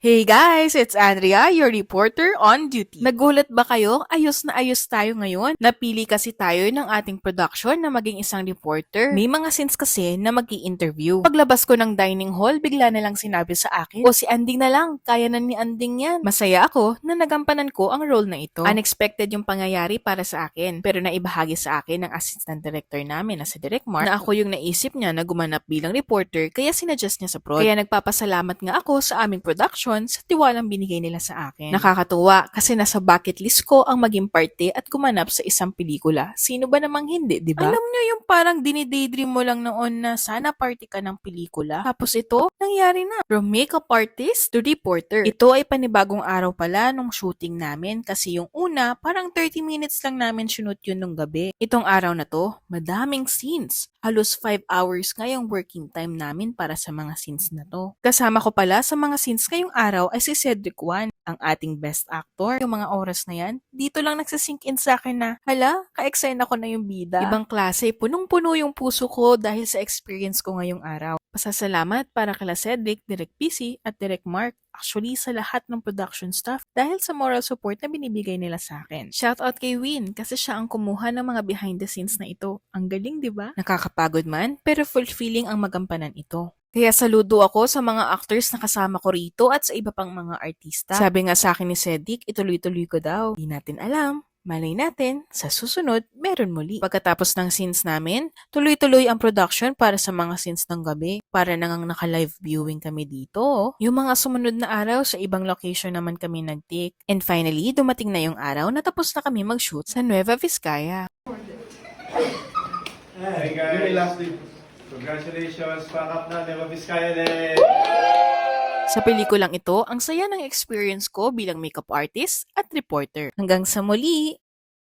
Hey guys, it's Andrea, your reporter on duty. Nagulat ba kayo? Ayos na ayos tayo ngayon. Napili kasi tayo ng ating production na maging isang reporter. May mga scenes kasi na mag interview Paglabas ko ng dining hall, bigla na lang sinabi sa akin, o si Anding na lang, kaya na ni Anding yan. Masaya ako na nagampanan ko ang role na ito. Unexpected yung pangyayari para sa akin, pero naibahagi sa akin ng assistant director namin na si Direk Mark na ako yung naisip niya na gumanap bilang reporter kaya sinadjust niya sa prod. Kaya nagpapasalamat nga ako sa aming production sa tiwalang binigay nila sa akin. Nakakatuwa kasi nasa bucket list ko ang maging parte at gumanap sa isang pelikula. Sino ba namang hindi, di ba? Alam niyo yung parang dinidaydream mo lang noon na sana party ka ng pelikula. Tapos ito, nangyari na. From makeup artist to reporter. Ito ay panibagong araw pala nung shooting namin kasi yung una, parang 30 minutes lang namin shoot yun nung gabi. Itong araw na to, madaming scenes. Halos 5 hours nga yung working time namin para sa mga scenes na to. Kasama ko pala sa mga scenes ngayong araw ay si Cedric Juan, ang ating best actor. Yung mga oras na yan, dito lang nagsasink in sa akin na, hala, ka-excite ako na yung bida. Ibang klase, punong-puno yung puso ko dahil sa experience ko ngayong araw. Pasasalamat para kala Cedric, Direk PC at Direk Mark. Actually, sa lahat ng production staff dahil sa moral support na binibigay nila sa akin. Shoutout kay Win kasi siya ang kumuha ng mga behind the scenes na ito. Ang galing, di ba? Nakakapagod man, pero fulfilling ang magampanan ito. Kaya saludo ako sa mga actors na kasama ko rito at sa iba pang mga artista. Sabi nga sa akin ni Cedric, ituloy-tuloy ko daw. Di natin alam. Malay natin, sa susunod, meron muli. Pagkatapos ng scenes namin, tuloy-tuloy ang production para sa mga scenes ng gabi. Para nang naka-live viewing kami dito. Yung mga sumunod na araw, sa ibang location naman kami nag-take. And finally, dumating na yung araw na tapos na kami mag-shoot sa Nueva Vizcaya. Hey guys, last congratulations, pack up na, Nueva Vizcaya! Sa pelikulang ito, ang saya ng experience ko bilang makeup artist at reporter. Hanggang sa muli!